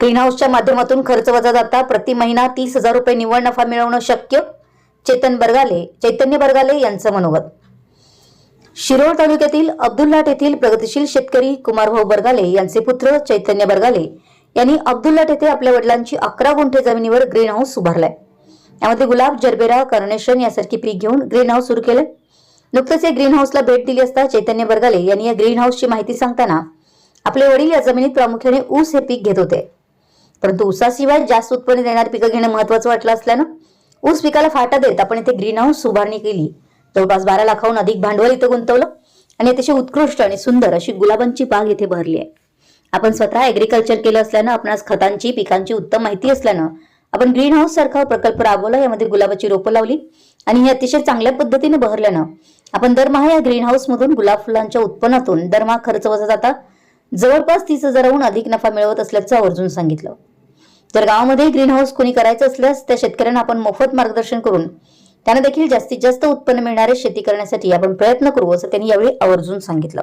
Green हाऊसच्या माध्यमातून खर्च वजा जाता प्रति महिना तीस हजार रुपये निव्वळ नफा मिळवणं शक्य? चेतन बरगाले चैतन्य बरगाले यांचं मनोगत. शिरोळ तालुक्यातील अब्दुल्लाट येथील प्रगतिशील शेतकरी कुमारभाऊ बरगाले यांचे पुत्र चैतन्य बरगाले यांनी अब्दुल्लाट येथे आपल्या वडिलांची अकरा गुंठे जमिनीवर ग्रीन हाऊस उभारलाय. यामध्ये गुलाब जरबेरा कार्नेशन यासारखी पीक घेऊन ग्रीन हाऊस सुरू केलं. नुकतंच या ग्रीन हाऊसला भेट दिली असता चैतन्य बरगाले यांनी या ग्रीन हाऊसची माहिती सांगताना आपले वडील या जमिनीत प्रामुख्याने ऊस हे पीक घेत होते. परंतु ऊसाशिवाय जास्त उत्पन्न देणारी पिकं घेणं महत्वाचं वाटलं असल्यानं ऊस पिकाला फाटा देत आपण इथे ग्रीन हाऊस उभारणी केली. जवळपास बारा लाखाहून अधिक भांडवल इथं गुंतवलं आणि अतिशय उत्कृष्ट आणि सुंदर अशी गुलाबांची बाग इथे भरली आहे. आपण स्वतः ऍग्रिकल्चर केलं असल्यानं आपणास खतांची पिकांची उत्तम माहिती असल्यानं आपण ग्रीन हाऊस सारखा प्रकल्प राबवला यामध्ये गुलाबाची रोपं लावली आणि हे अतिशय चांगल्या पद्धतीने बहरल्यानं आपण दरमहा या ग्रीन हाऊस मधून गुलाब फुलांच्या उत्पन्नातून दरमहा खर्च वजा जाता जवळपास तीस हजाराहून अधिक नफा मिळवत असल्याचं आवर्जून सांगितलं. जर गावामध्ये ग्रीन हाऊस कोणी करायचं असल्यास त्या शेतकऱ्यांना आपण मोफत मार्गदर्शन करून त्यांना देखील जास्तीत जास्त उत्पन्न मिळणारे शेती करण्यासाठी आपण प्रयत्न करू असं त्यांनी यावेळी आवर्जून सांगितलं.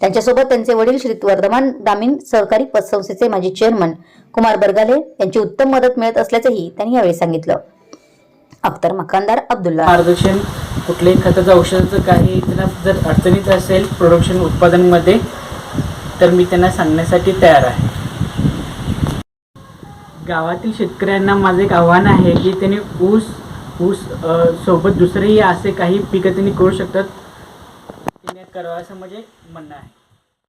त्यांच्यासोबत त्यांचे वडील श्री वर्धमान दामीन सहकारी पतसंस्थेचे माजी चेअरमन कुमार बरगाले यांची उत्तम मदत मिळत असल्याचंही त्यांनी यावेळी सांगितलं. अख्तर मकानदार अब्दुल्ला. मार्गदर्शन कुठल्याही खताचं औषधाचं काही त्यांना जर अडचणीत असेल प्रोडक्शन उत्पादनमध्ये तर मी त्यांना सांगण्यासाठी तयार आहे. गावातील शेतकऱ्यांना माझं एक आव्हान आहे की त्यांनी ऊस ऊस सोबत दुसरेही असे काही पिकं त्यांनी करू शकतात. करावं असं म्हणजे म्हणणं आहे.